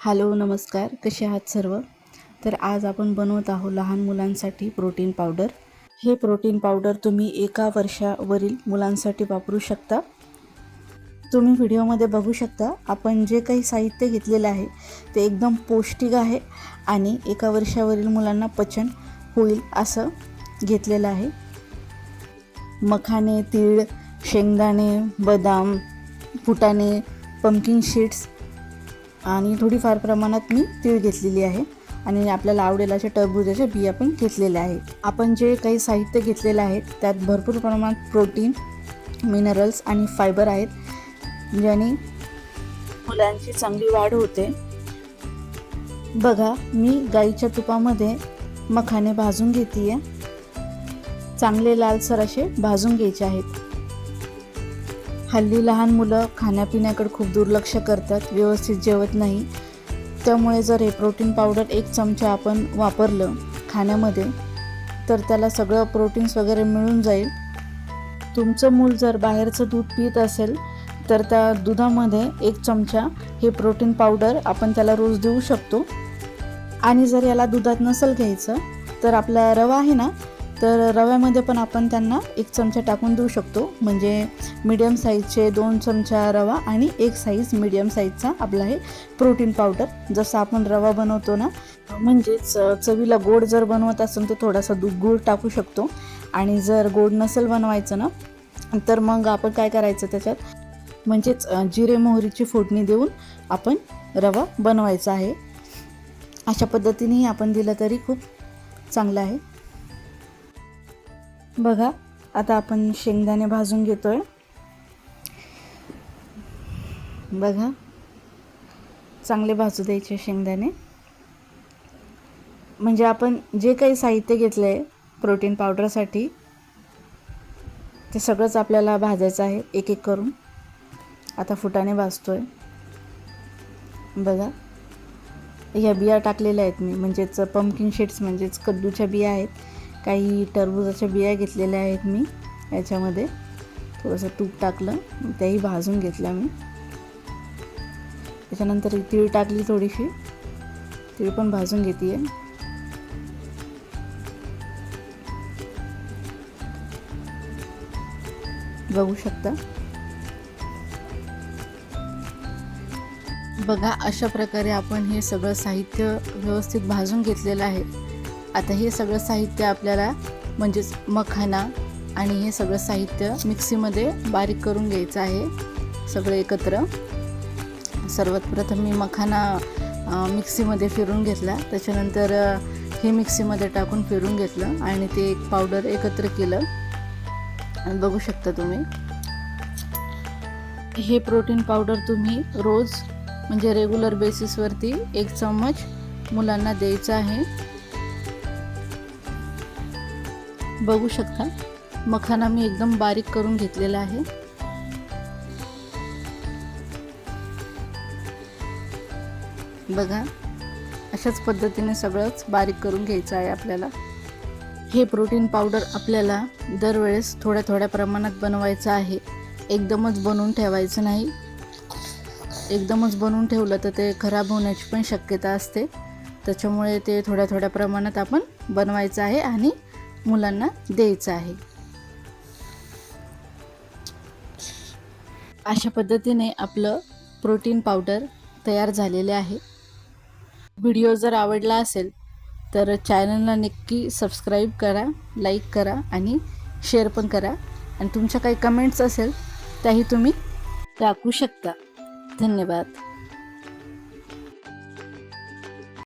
Hello नमस्कार. कसे आहात सर्व? तर आज आपण बनवत आहोत लहान मुलांसाठी प्रोटीन पावडर. हे प्रोटीन पावडर तुम्ही एका वर्षावरील मुलांसाठी वापरू शकता. तुम्ही व्हिडिओमध्ये बघू शकता आपण जे काही साहित्य घेतलेलं आहे ते एकदम पौष्टिक आहे आणि एका वर्षावरील मुलांना पचन होईल असं घेतलेलं आहे. मखाने तीळ शेंगदाणे बदाम फुटाणे पंकिंग शीट्स आणि थोडीफार प्रमाणात मी तीळ घेतलेली आहे. आणि आपल्याला आवडेल अशा टरबुजाच्या बिया पण घेतलेल्या आहेत. आपण जे काही साहित्य घेतलेलं आहे त्यात भरपूर प्रमाणात प्रोटीन मिनरल्स आणि फायबर आहेत. ज्याने मुलांची चांगली वाढ होते. बघा मी गाईच्या तुपामध्ये मखाने भाजून घेते चांगले लालसर असे भाजून घ्यायचे आहेत. हल्ली लहान मुलं खाण्यापिण्याकडे खूप दुर्लक्ष करतात व्यवस्थित जेवत नाही. त्यामुळे जर हे प्रोटीन पावडर एक चमचा आपण वापरलं खाण्यामध्ये तर त्याला सगळं प्रोटीन्स वगैरे मिळून जाईल. तुमचं मूल जर बाहेरचं दूध पित असेल तर त्या दुधामध्ये एक चमचा हे प्रोटीन पावडर आपण त्याला रोज देऊ शकतो. आणि जर याला दुधात नसेल घ्यायचं तर आपला रवा आहे ना तर रव्यामध्ये पण आपण त्यांना एक चमचा टाकून देऊ शकतो. म्हणजे मीडियम साईजचे दोन चमचा रवा आणि एक साईज मीडियम साईजचा आपला हे प्रोटीन पावडर जसं आपण रवा बनवतो ना म्हणजेच चवीला गोड जर बनवत असेल तर थोडासा दूध गूळ टाकू शकतो. आणि जर गोड नसेल बनवायचं ना तर मग आपण काय करायचं त्याच्यात? म्हणजेच जिरे मोहरीची फोडणी देऊन आपण रवा बनवायचा आहे. अशा पद्धतीनेही आपण दिलं तरी खूप चांगलं आहे. बघा आता आपण शेंगदाणे भाजून घेतोय. बघा चांगले भाजू द्यायचे शेंगदाणे. म्हणजे आपण जे काही साहित्य घेतलं आहे प्रोटीन पावडरसाठी ते सगळंच आपल्याला भाजायचं आहे एक एक करून. आता फुटाने भाजतोय. बघा ह्या बिया टाकलेल्या आहेत मी. म्हणजेच पम्पकिन शीड्स म्हणजेच कद्दूच्या बिया आहेत. काही टरबुजाच्या बिया घेतलेल्या आहेत मी याच्यामध्ये. थोडंसं तूप टाकलं त्याही भाजून घेतल्या मी. त्याच्यानंतर तीळ टाकली थोडीशी. तीळ पण भाजून घेते बघू शकता. बघा अशा प्रकारे आपण हे सगळं साहित्य व्यवस्थित भाजून घेतलेलं आहे. आता हे सगळं साहित्य आपल्याला म्हणजेच मखाना आणि हे सगळं साहित्य मिक्सीमध्ये बारीक करून घ्यायचं आहे सगळं एकत्र. सर्वात प्रथम मी मखाना मिक्सीमध्ये फिरून घेतला. त्याच्यानंतर हे मिक्सीमध्ये टाकून फिरून घेतलं आणि ते एक पावडर एकत्र केलं. आणि बघू शकता तुम्ही. हे प्रोटीन पावडर तुम्ही रोज म्हणजे रेग्युलर बेसिसवरती एक चम्मच मुलांना द्यायचं आहे. बघू शकता. मखाना मी एकदम बारीक करून घेतलेला आहे. बघा अशाच पद्धतीने सगळंच बारीक करून घ्यायचं आहे आपल्याला. हे प्रोटीन पावडर आपल्याला दरवेळेस थोड्या थोड्या प्रमाणात बनवायचं आहे. एकदमच बनवून ठेवायचं नाही. एकदमच बनवून ठेवलं तर ते खराब होण्याची पण शक्यता असते. त्याच्यामुळे ते थोड्या थोड्या प्रमाणात आपण बनवायचं आहे आणि मुलांना द्यायचं आहे. अशा पद्धतीने आपलं प्रोटीन पावडर तयार झालेले आहे. व्हिडिओ जर आवडला असेल तर चॅनलला नक्की सबस्क्राईब करा लाईक करा आणि शेअर पण करा. आणि तुमच्या काही कमेंट्स असेल त्याही तुम्ही टाकू शकता. धन्यवाद.